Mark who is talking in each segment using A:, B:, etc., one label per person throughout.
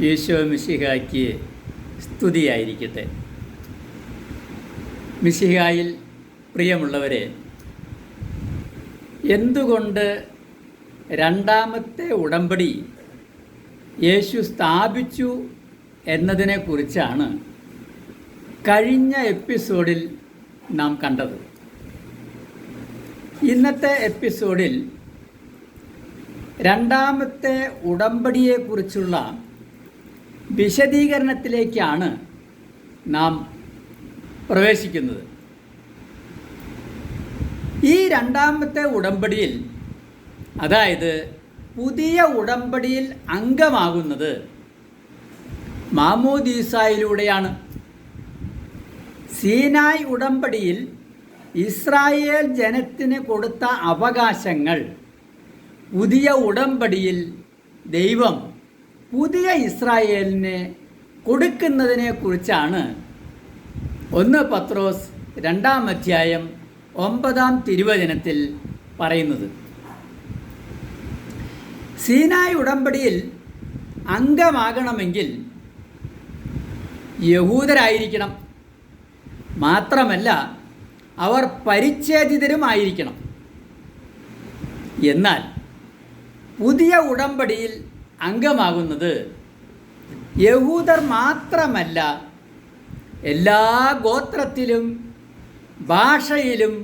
A: യേശോ മിശിഹായ്ക്ക് സ്തുതിയായിരിക്കട്ടെ. മിശിഹായിൽ പ്രിയമുള്ളവരെ എന്തുകൊണ്ട് രണ്ടാമത്തെ ഉടമ്പടി യേശു സ്ഥാപിച്ചു എന്നതിനെക്കുറിച്ചാണ് കഴിഞ്ഞ എപ്പിസോഡിൽ നാം കണ്ടത്. ഇന്നത്തെ എപ്പിസോഡിൽ രണ്ടാമത്തെ ഉടമ്പടിയെക്കുറിച്ചുള്ള വിശദീകരണത്തിലേക്കാണ് നാം പ്രവേശിക്കുന്നത്. ഈ രണ്ടാമത്തെ ഉടമ്പടിയിൽ അതായത് പുതിയ ഉടമ്പടിയിൽ അംഗമാകുന്നത് മാമോദീസായിലൂടെയാണ്. സീനായ് ഉടമ്പടിയിൽ ഇസ്രായേൽ ജനത്തിന് കൊടുത്ത അവകാശങ്ങൾ പുതിയ ഉടമ്പടിയിൽ ദൈവം പുതിയ ഇസ്രായേലിനെ കൊടുക്കുന്നതിനെക്കുറിച്ചാണ് ഒന്ന് പത്രോസ് രണ്ടാം അധ്യായം ഒമ്പതാം തിരുവചനത്തിൽ പറയുന്നത്. സീനായ് ഉടമ്പടിയിൽ അംഗമാകണമെങ്കിൽ യഹൂദരായിരിക്കണം. മാത്രമല്ല അവർ പരിച്ഛേദിതരുമായിരിക്കണം. എന്നാൽ പുതിയ ഉടമ്പടിയിൽ അംഗമാകുന്നത് യഹൂദർ മാത്രമല്ല എല്ലാ ഗോത്രത്തിലും ഭാഷയിലും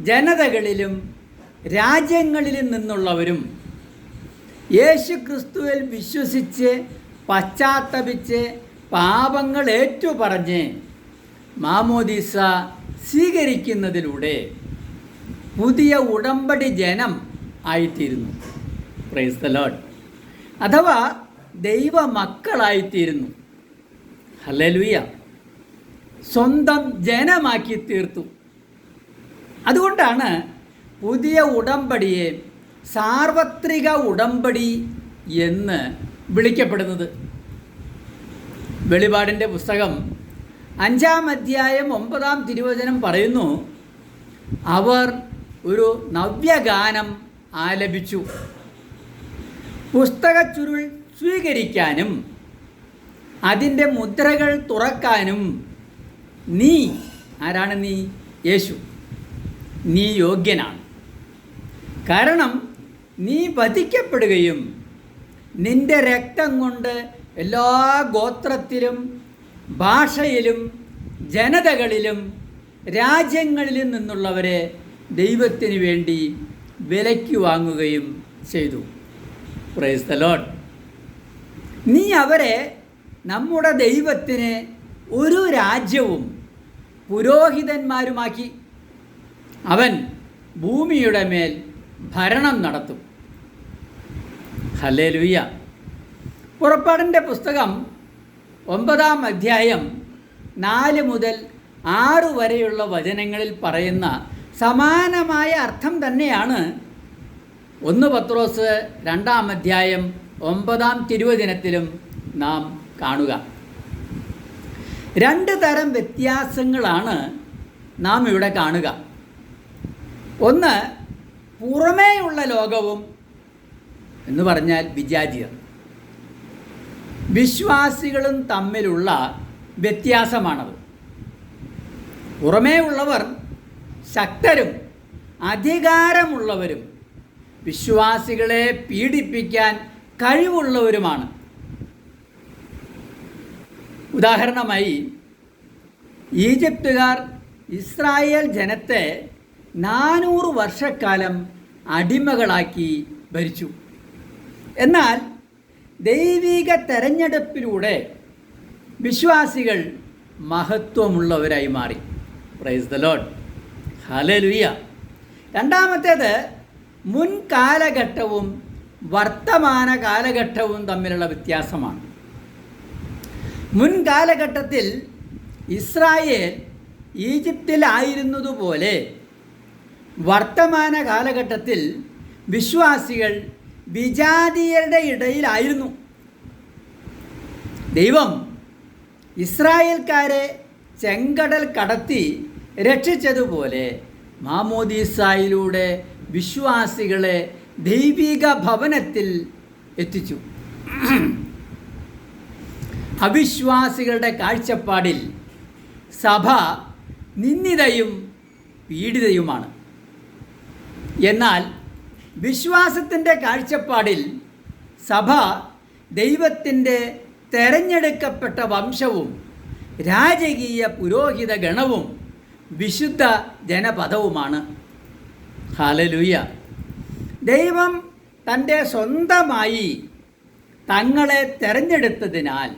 A: ജനതകളിലും രാജ്യങ്ങളിലും നിന്നുള്ളവരും യേശു ക്രിസ്തുവിൽ വിശ്വസിച്ച് പശ്ചാത്തപിച്ച് പാപങ്ങൾ ഏറ്റുപറഞ്ഞ് മാമോദീസ സ്വീകരിക്കുന്നതിലൂടെ പുതിയ ഉടമ്പടി ജനം ആയിത്തീരുന്നു. പ്രൈസ് ദ ലോഡ് അഥവാ ദൈവ മക്കളായിത്തീരുന്നു ഹല്ലേലൂയ. സ്വന്തം ജനമാക്കി തീർത്തു അതുകൊണ്ടാണ് പുതിയ ഉടമ്പടിയെ സാർവത്രിക ഉടമ്പടി എന്ന് വിളിക്കപ്പെടുന്നത്. വെളിപാടിന്റെ പുസ്തകം അഞ്ചാം അധ്യായം ഒമ്പതാം തിരുവചനം പറയുന്നു അവർ ഒരു നവ്യഗാനം ആലപിച്ചു. പുസ്തക ചുരുൾ സ്വീകരിക്കാനും അതിന്റെ മുദ്രകൾ തുറക്കാനും നീ ആരാണ് നീ? യേശു. നീ യോഗ്യനാണ്. കാരണം നീ വധിക്കപ്പെടുകയും നിന്റെ രക്തം കൊണ്ട് എല്ലാ ഗോത്രത്തിലും ഭാഷയിലും ജനതകളിലും രാജ്യങ്ങളിലും നിന്നുള്ളവരെ ദൈവത്തിന് വേണ്ടി വിലയ്ക്ക് വാങ്ങുകയും ചെയ്തു. പ്രൈസ് ദ ലോഡ് നീ അവരെ നമ്മുടെ ദൈവത്തിന് ഒരു രാജ്യവും പുരോഹിതന്മാരുമാക്കി അവൻ ഭൂമിയുടെ മേൽ ഭരണം നടത്തും. ഹലേ ലുയ്യ പുറപ്പാടിന്റെ പുസ്തകം ഒമ്പതാം അധ്യായം നാല് മുതൽ ആറ് വരെയുള്ള വചനങ്ങളിൽ പറയുന്ന സമാനമായ അർത്ഥം തന്നെയാണ് ഒന്ന് പത്രോസ് രണ്ടാം അധ്യായം ഒമ്പതാം തിരുവചനത്തിലും നാം കാണുക. രണ്ട് തരം വ്യത്യാസങ്ങളാണ് നാം ഇവിടെ കാണുക. ഒന്ന് പുറമേയുള്ള ലോകവും എന്ന് പറഞ്ഞാൽ വിജാതിയർ. വിശ്വാസികളും തമ്മിലുള്ള വ്യത്യാസമാണത്. പുറമേ ഉള്ളവർ ശക്തരും അധികാരമുള്ളവരും വിശ്വാസികളെ പീഡിപ്പിക്കാൻ കഴിവുള്ളവരുമാണ്. ഉദാഹരണമായി ഈജിപ്തുകാർ ഇസ്രായേൽ ജനത്തെ നാനൂറ് വർഷക്കാലം അടിമകളാക്കി ഭരിച്ചു. എന്നാൽ ദൈവിക തെരഞ്ഞെടുപ്പിലൂടെ വിശ്വാസികൾ മഹത്വമുള്ളവരായി മാറി. പ്രൈസ് ദ ലോഡ് ഹലലുയ്യ രണ്ടാമത്തേത് മുൻ കാലഘട്ടവും വർത്തമാന കാലഘട്ടവും തമ്മിലുള്ള വ്യത്യാസമാണ്. മുൻ കാലഘട്ടത്തിൽ ഇസ്രായേൽ ഈജിപ്തിലായിരുന്നതുപോലെ വർത്തമാന കാലഘട്ടത്തിൽ വിശ്വാസികൾ വിജാതീയരുടെ ഇടയിലായിരുന്നു. ദൈവം ഇസ്രായേൽക്കാരെ ചെങ്കടൽ കടത്തി രക്ഷിച്ചതുപോലെ മാമോദീസായിലൂടെ വിശ്വാസികളെ ദൈവിക ഭവനത്തിൽ എത്തിച്ചു. അവിശ്വാസികളുടെ കാഴ്ചപ്പാടിൽ സഭ നിന്ദിതയും പീഡിതയുമാണ്. എന്നാൽ വിശ്വാസത്തിന്റെ കാഴ്ചപ്പാടിൽ സഭ ദൈവത്തിന്റെ തെരഞ്ഞെടുക്കപ്പെട്ട വംശവും രാജകീയ പുരോഹിത ഗണവും വിശുദ്ധ ജനപദവുമാണ്. ഹാലലുയ്യ ദൈവം തന്റെ സ്വന്തമായി തങ്ങളെ തെരഞ്ഞെടുത്തതിനാൽ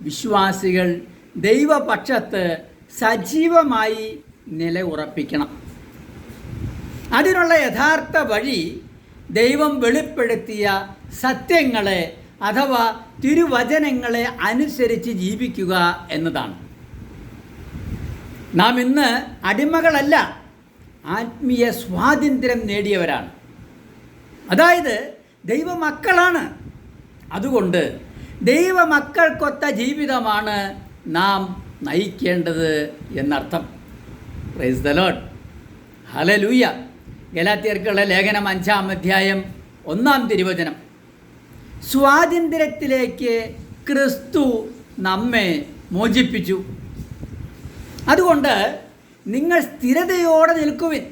A: വിശ്വാസികൾ ദൈവപക്ഷത്ത് സജീവമായി നിലയുറപ്പിക്കണം. അതിനുള്ള യഥാർത്ഥ വഴി ദൈവം വെളിപ്പെടുത്തിയ സത്യങ്ങളെ അഥവാ തിരുവചനങ്ങളെ അനുസരിച്ച് ജീവിക്കുക എന്നതാണ്. നാം ഇന്ന് അടിമകളല്ല. ആത്മീയ സ്വാതന്ത്ര്യം നേടിയവരാണ്. അതായത് ദൈവമക്കളാണ്. അതുകൊണ്ട് ദൈവമക്കൾക്കൊത്ത ജീവിതമാണ് നാം നയിക്കേണ്ടത് എന്നർത്ഥം. പ്രൈസ് ദ ലോഡ് ഹലലൂയ ഗലാത്തിയർക്കുള്ള ലേഖനം അഞ്ചാം അധ്യായം ഒന്നാം തിരുവചനം. സ്വാതന്ത്ര്യത്തിലേക്ക് ക്രിസ്തു നമ്മെ മോചിപ്പിച്ചു. അതുകൊണ്ട് നിങ്ങൾ സ്ഥിരതയോടെ നിൽക്കുവിൻ.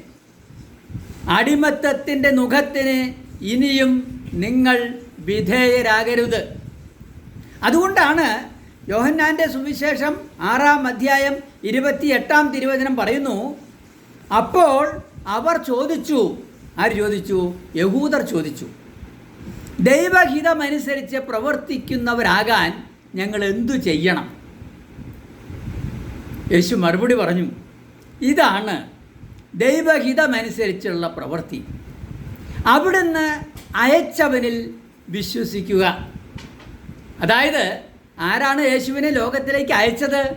A: അടിമത്തത്തിന്റെ മുഖത്തിന് ഇനിയും നിങ്ങൾ വിധേയരാകരുത്. അതുകൊണ്ടാണ് യോഹന്നാന്റെ സുവിശേഷം ആറാം അധ്യായം ഇരുപത്തിയെട്ടാം തിരുവചനം പറയുന്നു അപ്പോൾ അവർ ചോദിച്ചു. ആര് ചോദിച്ചു? യഹൂദർ ചോദിച്ചു. ദൈവഹിതമനുസരിച്ച് പ്രവർത്തിക്കുന്നവരാകാൻ ഞങ്ങൾ എന്തു ചെയ്യണം? യേശു മറുപടി പറഞ്ഞു ഇതാണ് ദൈവഹിതമനുസരിച്ചുള്ള പ്രവൃത്തി. അവിടുന്ന് അയച്ചവനിൽ വിശ്വസിക്കുക. അതായത് ആരാണ് യേശുവിനെ ലോകത്തിലേക്ക് അയച്ചത്?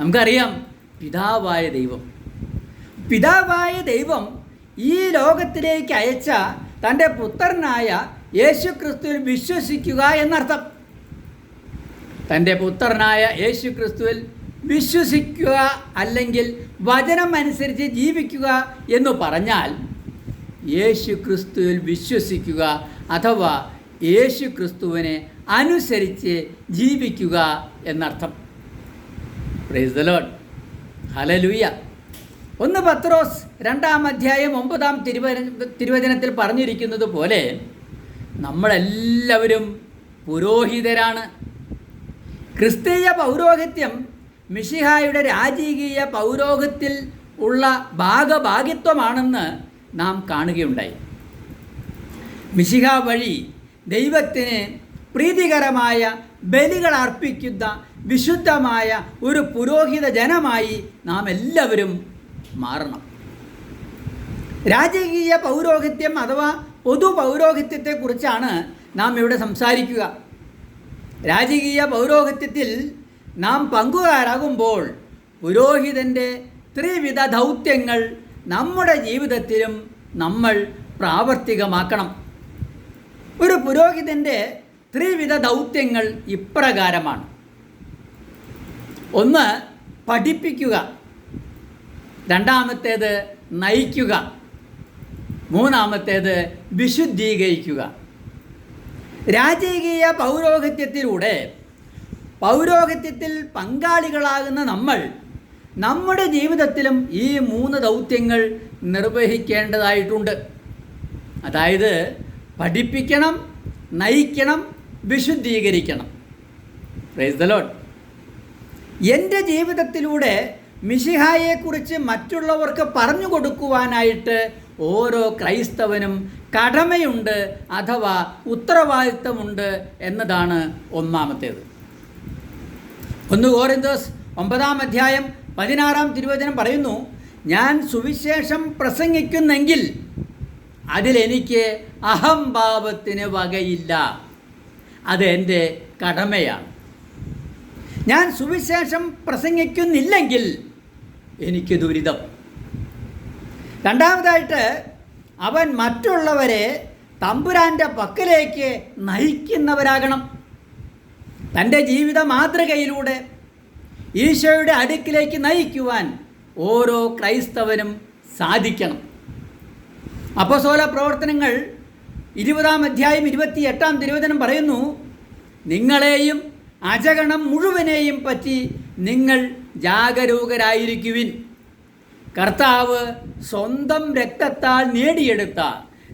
A: നമുക്കറിയാം പിതാവായ ദൈവം. പിതാവായ ദൈവം ഈ ലോകത്തിലേക്ക് അയച്ച തന്റെ പുത്രനായ യേശു ക്രിസ്തുവിൽ വിശ്വസിക്കുക എന്നർത്ഥം. തന്റെ പുത്രനായ യേശു ക്രിസ്തുവിൽ വിശ്വസിക്കുക അല്ലെങ്കിൽ വചനം അനുസരിച്ച് ജീവിക്കുക എന്ന് പറഞ്ഞാൽ യേശു ക്രിസ്തുവിൽ വിശ്വസിക്കുക അഥവാ യേശു ക്രിസ്തുവിനെ അനുസരിച്ച് ജീവിക്കുക എന്നർത്ഥം. പ്രൈസ് ഹലലൂയ ഒന്ന് പത്രോസ് രണ്ടാം അധ്യായം ഒമ്പതാം തിരുവ തിരുവചനത്തിൽ പറഞ്ഞിരിക്കുന്നത് പോലെ നമ്മളെല്ലാവരും പുരോഹിതരാണ്. ക്രിസ്തീയ പൗരോഹിത്യം മിഷിഹായുടെ രാജകീയ പൗരോഹിത്യത്തിൽ ഉള്ള ഭാഗഭാഗിത്വമാണെന്ന് നാം കാണുകയുണ്ടായി. മിശിഹ വഴി ദൈവത്തിന് പ്രീതികരമായ ബലികൾ അർപ്പിക്കുന്ന വിശുദ്ധമായ ഒരു പുരോഹിത ജനമായി നാം എല്ലാവരും മാറണം. രാജകീയ പൗരോഹിത്യം അഥവാ പൊതു പൗരോഹിത്യത്തെക്കുറിച്ചാണ് നാം ഇവിടെ സംസാരിക്കുക. രാജകീയ പൗരോഹിത്യത്തിൽ നാം പങ്കുകാരാകുമ്പോൾ പുരോഹിതന്റെ ത്രിവിധ ദൗത്യങ്ങൾ നമ്മുടെ ജീവിതത്തിലും നമ്മൾ പ്രാവർത്തികമാക്കണം. ഒരു പുരോഹിതന്റെ ത്രിവിധ ദൗത്യങ്ങൾ ഇപ്രകാരമാണ്. ഒന്ന് പഠിപ്പിക്കുക. രണ്ടാമത്തേത് നയിക്കുക. മൂന്നാമത്തേത് വിശുദ്ധീകരിക്കുക. രാജകീയ പൗരോഹിത്യത്തിലൂടെ പൗരോഹിത്യത്തിൽ പങ്കാളികളാകുന്ന നമ്മൾ നമ്മുടെ ജീവിതത്തിലും ഈ മൂന്ന് ദൗത്യങ്ങൾ നിർവഹിക്കേണ്ടതായിട്ടുണ്ട്. അതായത് പഠിപ്പിക്കണം നയിക്കണം വിശുദ്ധീകരിക്കണം. പ്രൈസ് ദ ലോഡ് എന്റെ ജീവിതത്തിലൂടെ മിഷിഹായെക്കുറിച്ച് മറ്റുള്ളവർക്ക് പറഞ്ഞു കൊടുക്കുവാനായിട്ട് ഓരോ ക്രൈസ്തവനും കടമയുണ്ട് അഥവാ ഉത്തരവാദിത്തമുണ്ട് എന്നതാണ് ഒന്നാമത്തേത്. ഒന്ന് കോറിന്തോസ് ഒമ്പതാം അധ്യായം പതിനാറാം തിരുവചനം പറയുന്നു ഞാൻ സുവിശേഷം പ്രസംഗിക്കുന്നെങ്കിൽ അതിലെനിക്ക് അഹംഭാവത്തിന് വകയില്ല. അത് എന്റെ കടമയാണ്. ഞാൻ സുവിശേഷം പ്രസംഗിക്കുന്നില്ലെങ്കിൽ എനിക്ക് ദുരിതം. രണ്ടാമതായിട്ട് അവൻ മറ്റുള്ളവരെ തമ്പുരാന്റെ പക്കലേക്ക് നയിക്കുന്നവരാകണം. തന്റെ ജീവിത മാതൃകയിലൂടെ ഈശോയുടെ അടുക്കിലേക്ക് നയിക്കുവാൻ ഓരോ ക്രൈസ്തവനും സാധിക്കണം. അപ്പസോല പ്രവർത്തനങ്ങൾ ഇരുപതാം അധ്യായം ഇരുപത്തി എട്ടാം തിരുവചനം പറയുന്നു നിങ്ങളെയും അജഗണം മുഴുവനെയും പറ്റി നിങ്ങൾ ജാഗരൂകരായിരിക്കുവിൻ. കർത്താവ് സ്വന്തം രക്തത്താൽ നേടിയെടുത്ത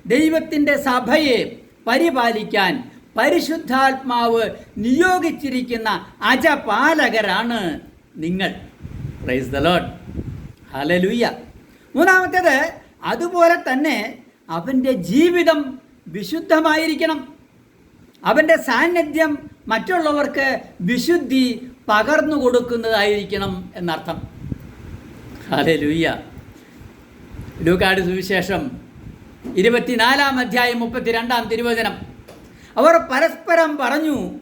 A: ദൈവത്തിന്റെ സഭയെ പരിപാലിക്കാൻ പരിശുദ്ധാത്മാവ് നിയോഗിച്ചിരിക്കുന്ന അജപാലകരാണ് നിങ്ങൾ. പ്രൈസ് ദ ലോഡ് ഹലലുയ്യ മൂന്നാമത്തേത് അതുപോലെ തന്നെ അവന്റെ ജീവിതം വിശുദ്ധമായിരിക്കണം. അവന്റെ സാന്നിധ്യം മറ്റുള്ളവർക്ക് വിശുദ്ധി പകർന്നു കൊടുക്കുന്നതായിരിക്കണം എന്നർത്ഥം. ലൂയ്യ ലൂക്കാട് സുവിശേഷം ഇരുപത്തിനാലാം അധ്യായം മുപ്പത്തിരണ്ടാം തിരുവചനം. അവർ പരസ്പരം പറഞ്ഞു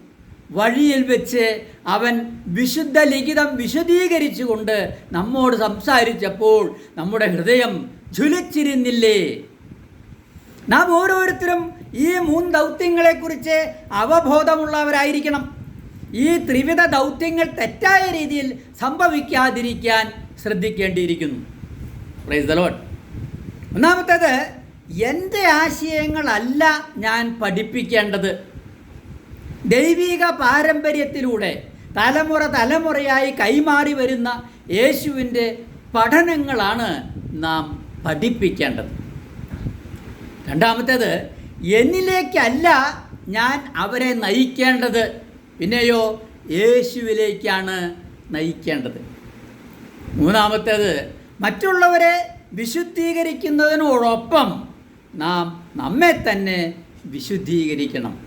A: വഴിയിൽ വെച്ച് അവൻ വിശുദ്ധ ലിഖിതം വിശദീകരിച്ചുകൊണ്ട് നമ്മോട് സംസാരിച്ചപ്പോൾ നമ്മുടെ ഹൃദയം ജ്വലിച്ചിരുന്നില്ലേ? നാം ഓരോരുത്തരും ഈ മൂന്ന് ദൗത്യങ്ങളെക്കുറിച്ച് അവബോധമുള്ളവരായിരിക്കണം. ഈ ത്രിവിധ ദൗത്യങ്ങൾ തെറ്റായ രീതിയിൽ സംഭവിക്കാതിരിക്കാൻ ശ്രദ്ധിക്കേണ്ടിയിരിക്കുന്നു. പ്രൈസ് ഒന്നാമത്തേത് എന്റെ ആശയങ്ങളല്ല ഞാൻ പഠിപ്പിക്കേണ്ടത്. ദൈവിക പാരമ്പര്യത്തിലൂടെ തലമുറ തലമുറയായി കൈമാറി വരുന്ന യേശുവിന്റെ പഠനങ്ങളാണ് നാം പഠിപ്പിക്കേണ്ടത്. രണ്ടാമത്തേത് എന്നിലേക്കല്ല ഞാൻ അവരെ നയിക്കേണ്ടത്. പിന്നെയോ യേശുവിലേക്കാണ് നയിക്കേണ്ടത്. മൂന്നാമത്തേത് മറ്റുള്ളവരെ വിശുദ്ധീകരിക്കുന്നതിനോടൊപ്പം നാം നമ്മെ തന്നെ വിശുദ്ധീകരിക്കണം.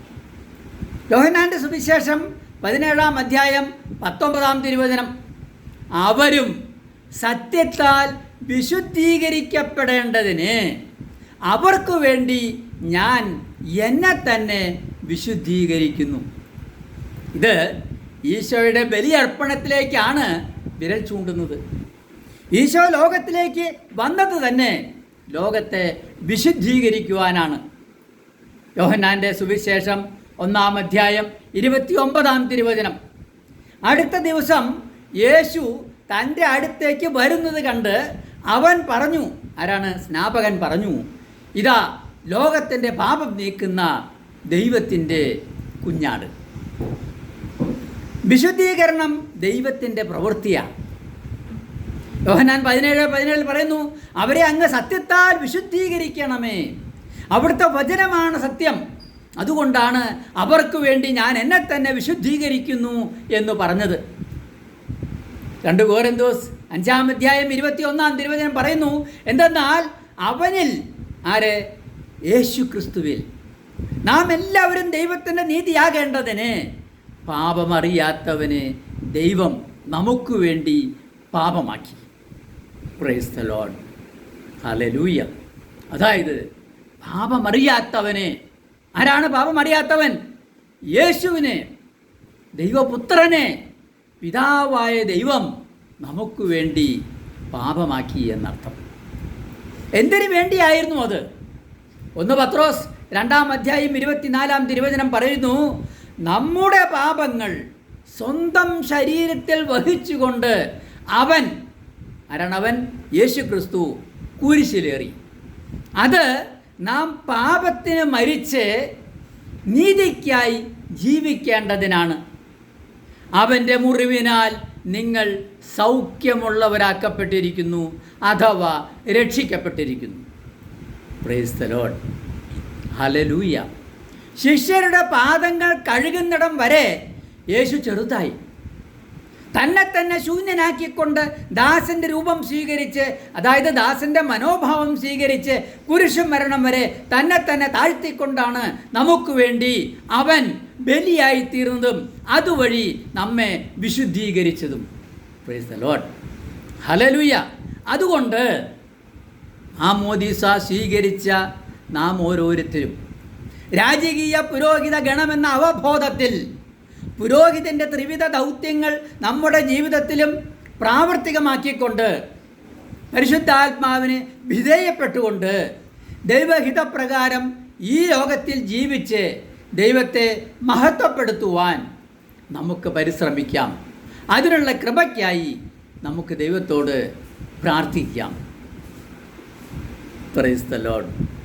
A: യോഹനാന്റെ സുവിശേഷം പതിനേഴാം അധ്യായം പത്തൊമ്പതാം തിരുവചനം. അവരും സത്യത്താൽ വിശുദ്ധീകരിക്കപ്പെടേണ്ടതിന് അവർക്ക് വേണ്ടി ഞാൻ എന്നെ തന്നെ വിശുദ്ധീകരിക്കുന്നു. ഇത് ഈശോയുടെ ബലിയർപ്പണത്തിലേക്കാണ് വിരൽ ചൂണ്ടുന്നത്. ഈശോ ലോകത്തിലേക്ക് വന്നത് തന്നെ ലോകത്തെ വിശുദ്ധീകരിക്കുവാനാണ്. യോഹന്നാന്റെ സുവിശേഷം ഒന്നാം അധ്യായം ഇരുപത്തി ഒമ്പതാം തിരുവചനം. അടുത്ത ദിവസം യേശു തന്റെ അടുത്തേക്ക് വരുന്നത് കണ്ട് അവൻ പറഞ്ഞു ആരാണ് സ്നാപകൻ പറഞ്ഞു ഇതാ ലോകത്തിന്റെ പാപം നീക്കുന്ന ദൈവത്തിന്റെ കുഞ്ഞാട്. വിശുദ്ധീകരണം ദൈവത്തിന്റെ പ്രവൃത്തിയാണ് യോഹനാൻ പതിനേഴ് പതിനേഴിൽ പറയുന്നു അവരെ അങ്ങ് സത്യത്താൽ വിശുദ്ധീകരിക്കണമേ. അവിടുത്തെ വചനമാണ് സത്യം. അതുകൊണ്ടാണ് അവർക്ക് വേണ്ടി ഞാൻ എന്നെ തന്നെ വിശുദ്ധീകരിക്കുന്നു എന്ന് പറഞ്ഞത്. രണ്ട് കോരന്തോസ് അഞ്ചാം അധ്യായം ഇരുപത്തി ഒന്നാം തിരുവചനം പറയുന്നു എന്തെന്നാൽ അവനിൽ ആര്? യേശു ക്രിസ്തുവിൽ. നാം എല്ലാവരും ദൈവത്തിന്റെ നീതിയാകേണ്ടതിന് പാപമറിയാത്തവന് ദൈവം നമുക്ക് വേണ്ടി പാപമാക്കി. പ്രൈസ് ദ ഹലലൂയ അതായത് പാപമറിയാത്തവനെ ആരാണ് പാപമറിയാത്തവൻ? യേശുവിനെ ദൈവപുത്രനെ പിതാവായ ദൈവം നമുക്ക് വേണ്ടി പാപമാക്കി എന്നർത്ഥം. എന്തിനു വേണ്ടിയായിരുന്നു അത്? ഒന്ന് പത്രോസ് രണ്ടാം അധ്യായം ഇരുപത്തിനാലാം തിരുവചനം പറയുന്നു നമ്മുടെ പാപങ്ങൾ സ്വന്തം ശരീരത്തിൽ വഹിച്ചുകൊണ്ട് അവൻ ആരാണവൻ യേശു ക്രിസ്തു കുരിശിലേറി. അത് നാം പാപത്തിന് മരിച്ച് നീതിക്കായി ജീവിക്കേണ്ടതിനാണ്. അവന്റെ മുറിവിനാൽ നിങ്ങൾ സൗഖ്യമുള്ളവരാക്കപ്പെട്ടിരിക്കുന്നു അഥവാ രക്ഷിക്കപ്പെട്ടിരിക്കുന്നു. ഹലലൂയ ശിഷ്യരുടെ പാദങ്ങൾ കഴുകുന്നിടം വരെ യേശു ചെറുതായി. തന്നെ തന്നെ ശൂന്യനാക്കിക്കൊണ്ട് ദാസന്റെ രൂപം സ്വീകരിച്ച് അതായത് ദാസന്റെ മനോഭാവം സ്വീകരിച്ച് കുരിശു മരണം വരെ തന്നെ തന്നെ താഴ്ത്തിക്കൊണ്ടാണ് നമുക്ക് വേണ്ടി അവൻ ബലിയായി തീർന്നതും അതുവഴി നമ്മെ വിശുദ്ധീകരിച്ചതും. പ്രൈസ് ഹലലുയ അതുകൊണ്ട് ആ മോദീസ സ്വീകരിച്ച നാം ഓരോരുത്തരും രാജകീയ പുരോഹിത ഗണമെന്ന അവബോധത്തിൽ പുരോഹിതന്റെ ത്രിവിധ ദൗത്യങ്ങൾ നമ്മുടെ ജീവിതത്തിലും പ്രാവർത്തികമാക്കിക്കൊണ്ട് പരിശുദ്ധാത്മാവിന് വിധേയപ്പെട്ടുകൊണ്ട് ദൈവഹിതപ്രകാരം ഈ ലോകത്തിൽ ജീവിച്ച് ദൈവത്തെ മഹത്വപ്പെടുത്തുവാൻ നമുക്ക് പരിശ്രമിക്കാം. അതിനുള്ള കൃപയ്ക്കായി നമുക്ക് ദൈവത്തോട് പ്രാർത്ഥിക്കാം. Price the load